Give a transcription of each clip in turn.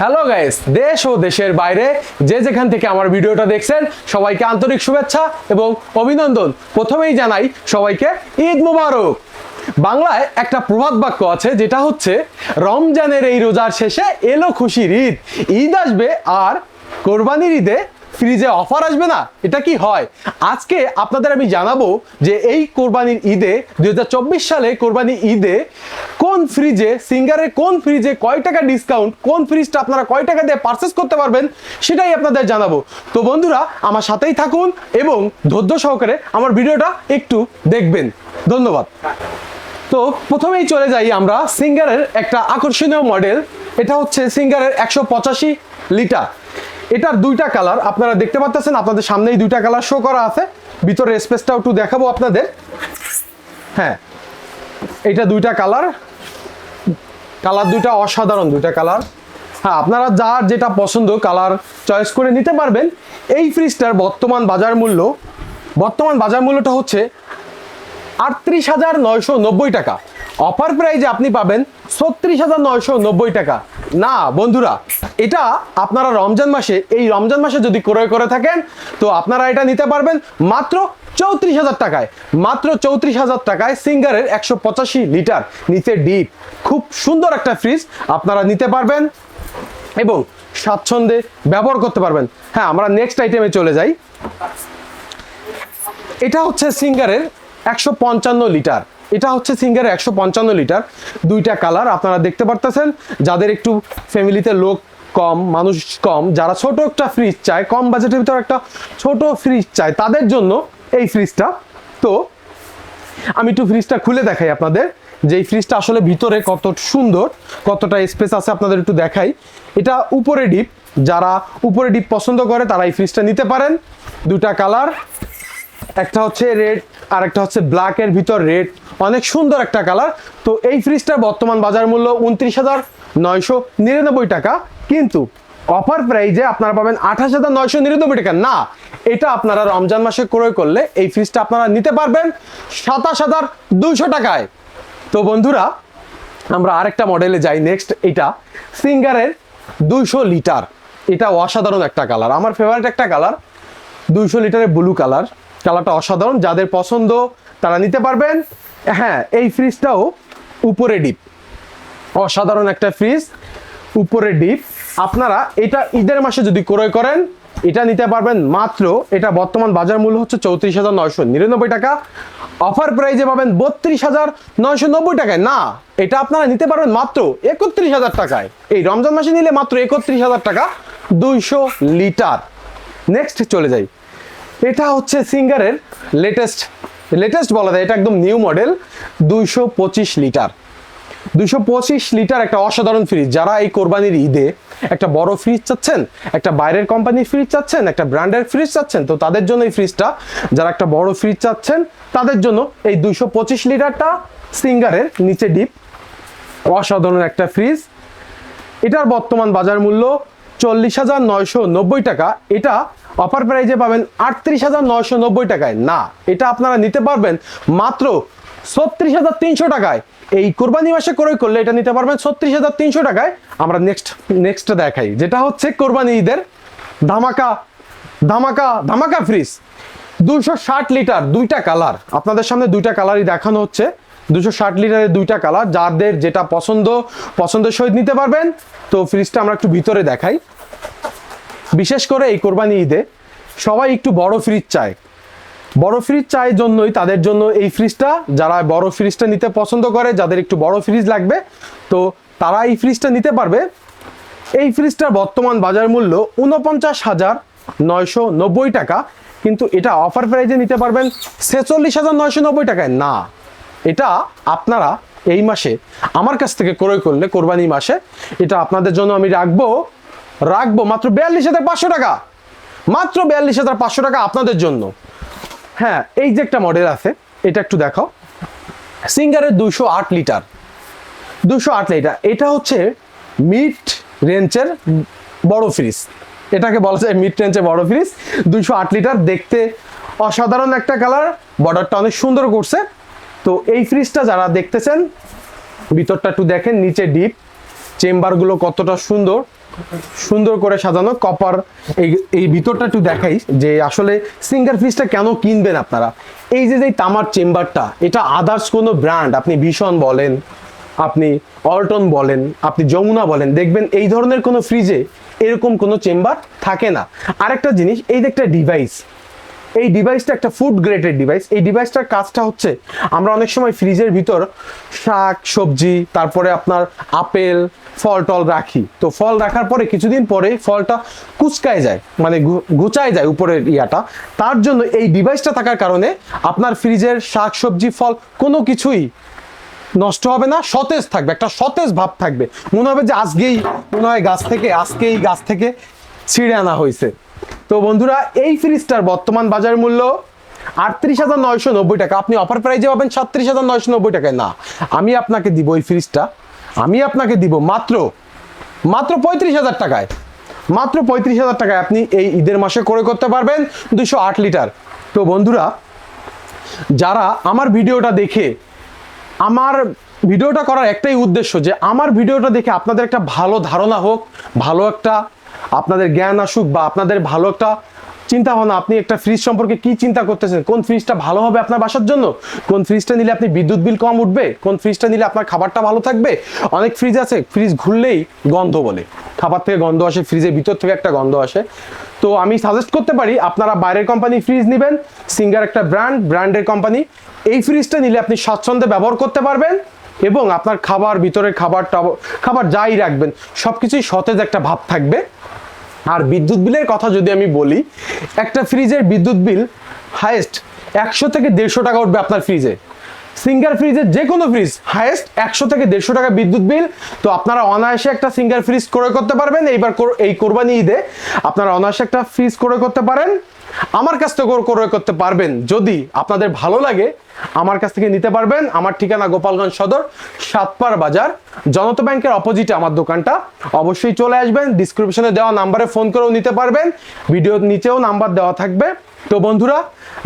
Hello guys দেশ ও দেশের বাইরে যে যেখান থেকে আমার ভিডিওটা দেখছেন, সবাইকে আন্তরিক শুভেচ্ছা এবং অভিনন্দন। প্রথমেই জানাই সবাইকে ঈদ মুবারক। বাংলায় একটা প্রবাদ বাক্য আছে, যেটা হচ্ছে, রমজানের এই রোজার শেষে এলো খুশির ঈদ। ঈদ আসবে আর কোরবানির ঈদে ফ্রিজে অফার আসবে না? এটা কি হয়? আজকে আপনাদের আমি জানাব যে এই কোরবানির ঈদে দু হাজার চব্বিশ সালে কোরবানি ঈদে কোন ফ্রিজে, সিঙ্গারের কোন ফ্রিজে কয় টাকা ডিসকাউন্ট কোন ফ্রিজটা আপনারা কয় টাকা দিয়ে পারচেস করতে পারবেন, সেটাই আপনাদের জানাব। তো বন্ধুরা, আমার সাথেই থাকুন এবং ধৈর্য সহকারে আমার ভিডিওটা একটু দেখবেন। ধন্যবাদ। তো প্রথমেই চলে যাই আমরা সিঙ্গারের একটা আকর্ষণীয় মডেল এটা হচ্ছে সিঙ্গারের একশো পঁচাশি লিটার। এটার দুইটা কালার, আপনারা দেখতে পাচ্ছেন, আপনাদের সামনেই দুইটা কালার শো করা আছে। ভিতরে স্পেসটাও একটু দেখাবো আপনাদের। হ্যাঁ এটা দুইটা কালার। কালার দুইটা অসাধারণ, দুইটা কালার। হ্যাঁ আপনারা যার যেটা পছন্দ কালার চয়েস করে নিতে পারবেন। এই ফ্রিজটার বর্তমান বাজার মূল্য, বর্তমান বাজার মূল্যটা হচ্ছে আটত্রিশ হাজার নয়শো নব্বই টাকা। অফার প্রাইজে আপনি পাবেন ছত্রিশ হাজার নয়শো নব্বই টাকা। না, বন্ধুরা এটা আপনারা রমজান মাসে, এই রমজান মাসে যদি ক্রয় করে থাকেন, তো আপনারা এটা নিতে পারবেন মাত্র চৌত্রিশ হাজার টাকায়। মাত্র চৌত্রিশ হাজার টাকায় সিঙ্গারের একশো পঁচাশি লিটার নিচে ডিপ, খুব সুন্দর একটা ফ্রিজ আপনারা নিতে পারবেন এবং স্বাচ্ছন্দ্যে ব্যবহার করতে পারবেন। হ্যাঁ আমরা নেক্সট আইটেমে চলে যাই। এটা হচ্ছে সিঙ্গারের একশো পঞ্চান্ন লিটার। এটা হচ্ছে সিঙ্গারের একশো পঞ্চান্ন লিটার। দুইটা কালার আপনারা দেখতে পারতেছেন। যাদের একটু ফ্যামিলিতে লোক কম, মানুষ কম, যারা ছোট একটা ফ্রিজ চায়, কম বাজেটের ভিতরে একটা ছোট ফ্রিজ চায়, তাদের জন্য এই ফ্রিজটা তো, আমি একটু ফ্রিজটা খুলে দেখাই আপনাদের, যে এই ফ্রিজটা আসলে ভিতরে কত সুন্দর, কতটা স্পেস আছে আপনাদের একটু দেখাই। এটা উপরে ডিপ যারা উপরে ডিপ পছন্দ করে, তারা এই ফ্রিজটা নিতে পারেন। দুটা কালার একটা হচ্ছে রেড আর একটা হচ্ছে ব্ল্যাকের ভিতর রেড অনেক সুন্দর একটা কালার তো এই ফ্রিজটার বর্তমান বাজার মূল্য উনত্রিশ হাজার নয়শো নিরানব্বই টাকা। কিন্তু অফার প্রাইজে আপনারা পাবেন আঠাশ হাজার নয়শো নিরানব্বই টাকা। না, এটা আপনারা রমজান মাসে ক্রয় করলে এই ফ্রিজটা আপনারা নিতে পারবেন সাতাশ হাজার দুইশো টাকায়। তো বন্ধুরা, আমরা আরেকটা মডেলে যাই নেক্সট এটা সিঙ্গারের দুইশো লিটার এটা অসাধারণ একটা কালার আমার ফেভারিট একটা কালার দুইশো লিটারের ব্লু কালার কালারটা অসাধারণ, যাদের পছন্দ তারা নিতে পারবেন। হ্যাঁ এই ফ্রিজটাও উপরে ডিপ অসাধারণ একটা ফ্রিজ উপরে ডিপ আপনারা এটা ঈদের মাসে যদি ক্রয় করেন, এটা নিতে পারবেন মাত্র, এটা বর্তমান বাজার মূল্য হচ্ছে চৌত্রিশ হাজার নয়শো নিরানব্বই টাকা। অফার প্রাইজে পাবেন বত্রিশ হাজার নয়শো নব্বই টাকায়। না, এটা আপনারা নিতে পারবেন মাত্র একত্রিশ হাজার টাকায়। এই রমজান মাসে নিলে মাত্র একত্রিশ হাজার টাকা দুইশো লিটার। নেক্সট চলে যাই। এটা হচ্ছে সিঙ্গারের লেটেস্ট লেটেস্ট বলা যায়, এটা একদম নিউ মডেল দুইশো পঁচিশ লিটার। পঁচিশ লিটার একটা অসাধারণ ফ্রিজ। যারা এই কোরবানির ঈদে একটা বড় ফ্রিজ চাচ্ছেন, একটা বাইরের কোম্পানির ফ্রিজ চাচ্ছেন, একটা ব্র্যান্ডের ফ্রিজ চাচ্ছেন, তো তাদের জন্য এই ফ্রিজটা, যারা একটা বড় ফ্রিজ চাচ্ছেন, তাদের জন্য এই পঁচিশ লিটারটা সিঙ্গারের নিচে ডিপ। অসাধারণ একটা ফ্রিজ। এটার বর্তমান বাজার মূল্য চল্লিশ হাজার নয়শো নব্বই টাকা। এটা অফার প্রাইজে পাবেন আটত্রিশ হাজার নয়শো নব্বই টাকায়। না, এটা আপনারা নিতে পারবেন মাত্র ছত্রিশ হাজার তিনশো টাকায়। এই কোরবানি মাসে ক্রয় করলে এটা নিতে পারবেন ছত্রিশ হাজার তিনশো টাকায়। আমরা নেক্সট নেক্সট দেখাই। যেটা হচ্ছে কোরবানি ঈদের ধামাকা ধামাকা ধামাকা ফ্রিজ দুশো ষাট লিটার দুইটা কালার আপনাদের সামনে দুইটা কালারই দেখানো হচ্ছে। দুশো ষাট লিটারের দুইটা কালার যাদের যেটা পছন্দ, পছন্দের সহিত নিতে পারবেন। তো ফ্রিজটা আমরা একটু ভিতরে দেখাই। বিশেষ করে এই কোরবানি ঈদে সবাই একটু বড় ফ্রিজ চায়। বড় ফ্রিজ চাই জন্যই, তাদের জন্য এই ফ্রিজটা যারা বড় ফ্রিজটা নিতে পছন্দ করে, যাদের একটু বড় ফ্রিজ লাগবে, তো তারা এই ফ্রিজটা নিতে পারবে। এই ফ্রিজটার বর্তমান বাজার মূল্য উনপঞ্চাশ হাজার নয়শো নব্বই টাকা। কিন্তু এটা অফার প্রাইজে নিতে পারবেন ছেচল্লিশ হাজার নয়শো নব্বই টাকায়। না, এটা আপনারা এই মাসে, আমার কাছ থেকে ক্রয় করলে, কোরবানি মাসে, এটা আপনাদের জন্য আমি রাখব রাখব মাত্র বিয়াল্লিশ হাজার পাঁচশো টাকা। মাত্র বিয়াল্লিশ হাজার পাঁচশো টাকা আপনাদের জন্য। হ্যাঁ এই যে একটা মডেল আছে, এটা একটু দেখাও। সিঙ্গারের দুশো আট লিটার। দুশো আট লিটার। এটা হচ্ছে মিড রেঞ্জের বড় ফ্রিজ এটাকে বলা যায় মিড রেঞ্জের বড় ফ্রিজ দুশো আট লিটার, দেখতে অসাধারণ একটা কালার বর্ডারটা অনেক সুন্দর করছে। তো এই ফ্রিজটা যারা দেখতেছেন, ভিতরটা একটু দেখেন, নিচে ডিপ চেম্বারগুলো কতটা সুন্দর। সুন্দর করে সাজানো কপার এই এই ভিতরটা একটু দেখাই যে আসলে সিঙ্গার ফিসটা কেন কিনবেন আপনারা? এই যে যে তামার চেম্বারটা, এটা আদার্স কোনো ব্র্যান্ড আপনি ভীষণ বলেন, আপনি অল্টন বলেন, আপনি যমুনা বলেন, দেখবেন এই ধরনের কোনো ফ্রিজে এরকম কোনো চেম্বার থাকে না। আরেকটা জিনিস, এই যে একটা ডিভাইস এই ডিভাইসটা একটা ফুড গ্রেডেড ডিভাইস এই ডিভাইসটার কাজটা হচ্ছে, আমরা অনেক সময় ফ্রিজের ভিতর শাক, সবজি, তারপরে আপনার আপেল, ফল, টল রাখি। তো ফল রাখার পরে কিছুদিন পরে ফলটা কুচকায় যায় মানে ঘুচায় যায় উপরের ইয়াটা। তার জন্য এই ডিভাইসটা থাকার কারণে আপনার ফ্রিজের শাক, সবজি, ফল কোনো কিছুই নষ্ট হবে না, সতেজ থাকবে, একটা সতেজ ভাব থাকবে। মনে হবে যে আজকেই, মনে হয় গাছ থেকে, আজকেই গাছ থেকে ছিঁড়ে আনা হয়েছে। তো বন্ধুরা, এই ফ্রিজটার বর্তমান বাজার মূল্য আটত্রিশ হাজার নয়শো নব্বই টাকা। আপনি অফার প্রাইজে পাবেন সাতত্রিশ হাজার নয়শো নব্বই টাকায়। না, আমি আপনাকে দিব এই ফ্রিজটা আমি আপনাকে দিব মাত্র মাত্র পঁয়ত্রিশ হাজার টাকায়। মাত্র পঁয়ত্রিশ হাজার টাকায় আপনি এই ঈদের মাসে করে করতে পারবেন দুশো আট লিটার। তো বন্ধুরা, যারা আমার ভিডিওটা দেখে, আমার ভিডিওটা করার একটাই উদ্দেশ্য যে, আমার ভিডিওটা দেখে আপনাদের একটা ভালো ধারণা হোক, ভালো একটা আপনাদের জ্ঞান আসুক বা আপনাদের ভালো একটা চিন্তা ভাবনা আপনি একটা ফ্রিজ সম্পর্কে কি চিন্তা করতেছেন? কোন ফ্রিজটা ভালো হবে আপনার বাসার জন্য? কোন ফ্রিজটা নিলে আপনি বিদ্যুৎ বিল কম উঠবে? কোন ফ্রিজটা নিলে আপনার খাবারটা ভালো থাকবে? অনেক ফ্রিজ আছে ফ্রিজ ঘুরলেই গন্ধ বলে। খাবার থেকে গন্ধ আসে ফ্রিজের ভিতর থেকে একটা গন্ধ আসে। তো আমি সাজেস্ট করতে পারি, আপনারা বাইরের কোম্পানি ফ্রিজ নেবেন সিঙ্গার একটা ব্র্যান্ড ব্র্যান্ডের কোম্পানি এই ফ্রিজটা নিলে আপনি স্বাচ্ছন্দ্যে ব্যবহার করতে পারবেন এবং আপনার খাবার ভিতরে খাবার খাবার যাই রাখবেন সব কিছুই সতেজ একটা ভাব থাকবে। আর বিদ্যুৎ বিলের কথা যদি আমি বলি, একটা ফ্রিজের বিদ্যুৎ বিল হাইয়েস্ট একশো থেকে দেড়শো টাকা উঠবে আপনার ফ্রিজে সিঙ্গার ফ্রিজের যে কোনো ফ্রিজ হায়েস্ট একশো থেকে দেড়শো টাকা বিদ্যুৎ বিল তো আপনারা অনায়াসে একটা সিঙ্গার ফ্রিজ ক্রয় করতে পারবেন। এইবার এই কোরবানি ঈদে আপনারা অনায়াসে একটা ফ্রিজ ক্রয় করতে পারেন। আমার কাছ থেকে ক্রয় করতে পারবেন। যদি আপনাদের ভালো লাগে, আমার কাছ থেকে নিতে পারবেন। আমার ঠিকানা গোপালগঞ্জ সদর সাতপার বাজার। জনতা ব্যাংকের অপোজিটে আমার দোকানটা। অবশ্যই চলে আসবেন। ডিসক্রিপশনে দেওয়া নাম্বারে ফোন করেও নিতে পারবেন। ভিডিওর নিচেও নাম্বার দেওয়া থাকবে। তো বন্ধুরা,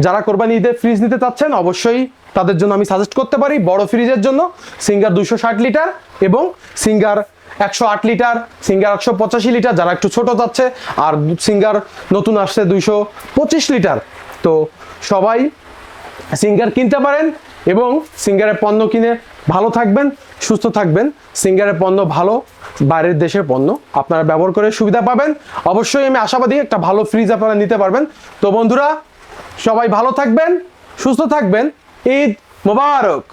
যারা কোরবানি ঈদে ফ্রিজ নিতে চাচ্ছেন, অবশ্যই তাদের জন্য আমি সাজেস্ট করতে পারি বড় ফ্রিজের জন্য। সিঙ্গার দুশো ষাট লিটার এবং সিঙ্গার একশো আট লিটার, সিঙ্গার একশো পঁচাশি লিটার, যারা একটু ছোট যাচ্ছে আর সিঙ্গার নতুন আসছে দুইশো পঁচিশ লিটার। তো সবাই সিঙ্গার কিনতে পারেন এবং সিঙ্গারের পণ্য কিনে ভালো থাকবেন, সুস্থ থাকবেন। সিঙ্গারের পণ্য ভালো, বাইরের দেশের পণ্য আপনারা ব্যবহার করে সুবিধা পাবেন। অবশ্যই আমি আশাবাদী একটা ভালো ফ্রিজ আপনারা নিতে পারবেন। তো বন্ধুরা, সবাই ভালো থাকবেন, সুস্থ থাকবেন। ঈদ মোবারক।